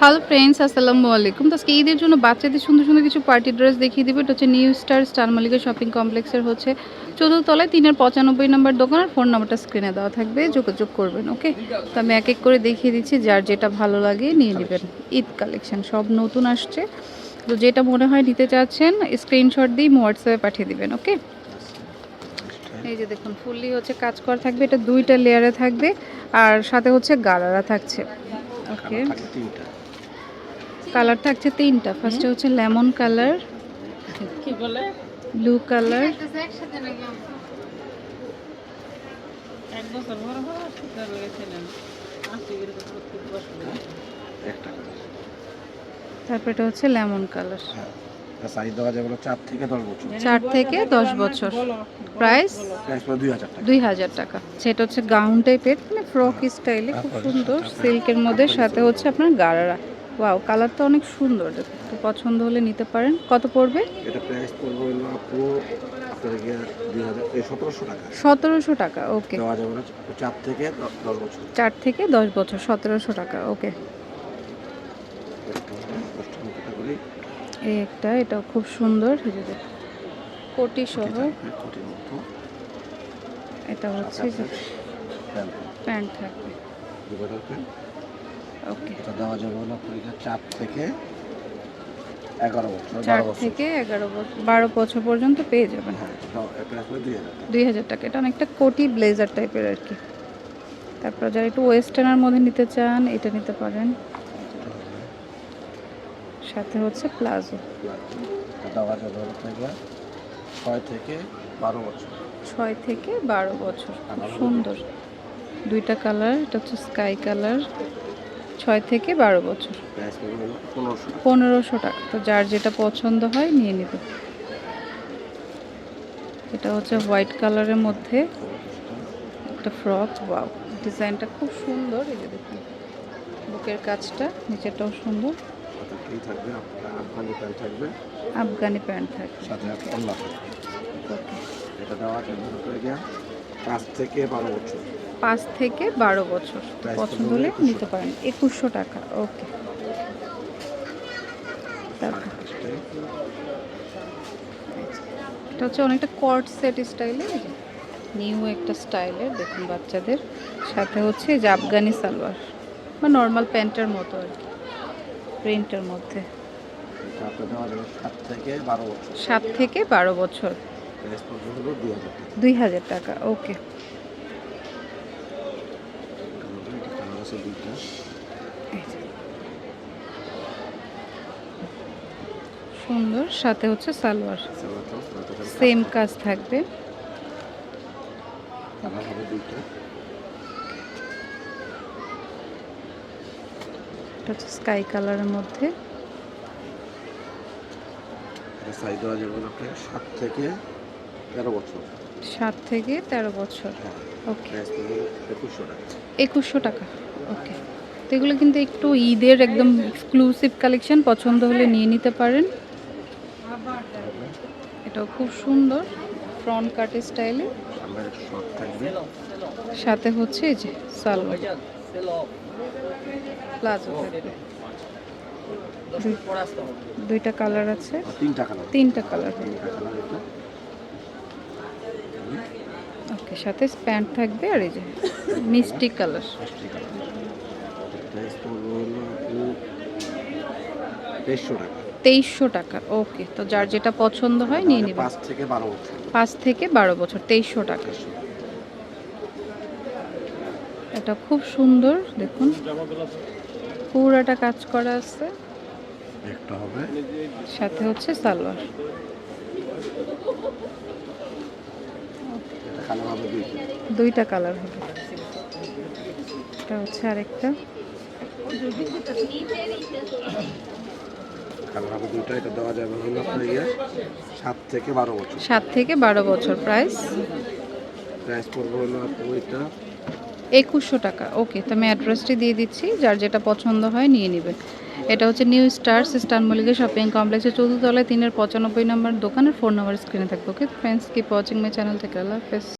Hello friends আসসালামু আলাইকুম। তো আজকে ঈদের জন্য বাচ্চাদের সুন্দর সুন্দর কিছু পার্টি ড্রেস দেখিয়ে দেবো। এটা হচ্ছে new star star Malika shopping কমপ্লেক্সের হচ্ছে চতুর্থ তলায় তিনের পঁচানব্বই নম্বর দোকান আর ফোন নাম্বারটা স্ক্রিনে দেওয়া থাকবে। যোগাযোগ করবেন ওকে তো আমি এক এক করে দেখিয়ে দিচ্ছি, যার যেটা ভালো লাগে নিয়ে নেবেন। ঈদ কালেকশন সব নতুন আসছে। তো যেটা মনে হয় নিতে চাচ্ছেন স্ক্রিনশট দিয়ে হোয়াটসঅ্যাপে পাঠিয়ে দিবেন ওকে এই যে দেখুন ফুললি হচ্ছে কাজ করা থাকবে। এটা দুইটা লেয়ারে থাকবে, আর সাথে হচ্ছে গালারা থাকছে ওকে কালার থাকছে তিনটা। ফার্স্টে হচ্ছে লেমন কালার কি বলে? ব্লু কালার তারপর এটা হচ্ছে লেমন কালার হ্যাঁ চার থেকে দশ বছর। চার থেকে দশ বছর। প্রাইস দুই হাজার টাকা। দুই হাজার টাকা। সেটা হচ্ছে গাউন টাইপের মানে ফ্রক স্টাইলে খুব সুন্দর। সিল্কের মধ্যে সাথে হচ্ছে আপনার গারারা। ওয়াও কালারটা অনেক সুন্দর। তো পছন্দ হলে নিতে পারেন। কত পড়বে? এটা প্রাইস পড়বে হলো আপু সতেরোশো টাকা। ওকে চার থেকে দশ বছর। চার থেকে দশ বছর সতেরোশো টাকা ওকে এই একটা এটাও খুব সুন্দর এই যে কোটি সহ। এটা হচ্ছে প্যান্ট থাকবে। দুবারের প্যান্ট ওকে এটা দেওয়া যাবে হলো আপনার চার থেকে এগারো বছর চার বারো বছর। থেকে এগারো বছর বারো বছর পর্যন্ত পেয়ে যাবেন। হ্যাঁ দুই হাজার টাকা। এটা অনেকটা কোটি ব্লেজার টাইপের আর কি। তারপর যারা একটু ওয়েস্টার্নের মধ্যে নিতে চান এটা নিতে পারেন। সাথে হচ্ছে প্লাজো। দেওয়া যাবে হলো আপনার ছয় থেকে বারো বছর। ছয় থেকে বারো বছর সুন্দর। দুইটা কালার এটা হচ্ছে স্কাই কালার। ছয় থেকে বারো বছর। পনেরোশো টাকা। তো যার যেটা পছন্দ হয় নিয়ে নেবে। এটা হচ্ছে হোয়াইট কালারের মধ্যে একটা ফ্রক। ওয়াও ডিজাইনটা খুব সুন্দর। এই যে দেখুন বুকের কাজটা নিচেটাও সুন্দর। আফগানি প্যান্ট থাকবে। পাঁচ থেকে বারো বছর। পাঁচ থেকে বারো বছর। পছন্দ হলে নিতে পারেন। একুশশো টাকা ওকে। এটা হচ্ছে অনেকটা কর্ড সেট স্টাইলে নিউ একটা স্টাইলের দেখুন বাচ্চাদের। সাথে হচ্ছে এই যে আফগানি সালোয়ার বা নর্মাল প্যান্টের মতো আর কি প্রিন্টের মধ্যে। সাত থেকে বারো বছর। দুই হাজার টাকা ওকে কালার আছে দুইটা সুন্দর সাথে হচ্ছে সালোয়ার। সেম কাজ থাকবে। কালার হবে দুইটা। এটা হচ্ছে স্কাই কালারের মধ্যে। এটা সাইজ দেওয়া যাবে হলো আপনার সাত থেকে তেরো বছর। সাত থেকে তেরো বছর। হ্যাঁ ওকে একুশশো টাকা। একুশশো টাকা। ওকে তো এগুলো কিন্তু একটু ঈদের একদম এক্সক্লুসিভ কালেকশন পছন্দ হলে নিয়ে নিতে পারেন। এটাও খুব সুন্দর ফ্রন্ট কাট স্টাইলে সাথে হচ্ছে এই যে সালোয়ার। প্লাজো থাকবে। দুইটা কালার আছে। তিনটা কালার তিনটা কালার হবে তিনটা কালার এটা ওকে সাথে প্যান্ট থাকবে আর এই যে মিষ্টি কালার। তেইশশো টাকা। ওকে তো যার যেটা পছন্দ হয় নিয়ে নেবেন। পাঁচ থেকে বারো বছর। পাঁচ থেকে বারো বছর তেইশশো টাকা। এটা খুব সুন্দর দেখুন। পুরাটা কাজ করা আছে। একটা হবে। সাথে হচ্ছে সালোয়ার। দুইটা। কালার হবে। এটা হচ্ছে আরেকটা। দুইটা এটা দেওয়া যাবে হলো আপনার ইয়ে সাত থেকে বারো বছর। সাত থেকে বারো বছর প্রাইস প্রাইস পড়বে হলো আপনার ওইটা একুশশো টাকা। ওকে তো আমি অ্যাড্রেসটি দিয়ে দিচ্ছি। যার যেটা পছন্দ হয় নিয়ে নেবে এটা হচ্ছে new star star Mallika shopping কমপ্লেক্সের চতুর্থ তলায়, তিনের পঁচানব্বই নম্বর দোকানের ফোন নম্বর স্ক্রিনে থাকবে। Okay friends keep watching my channel থেকে আল্লাহ হাফেজ।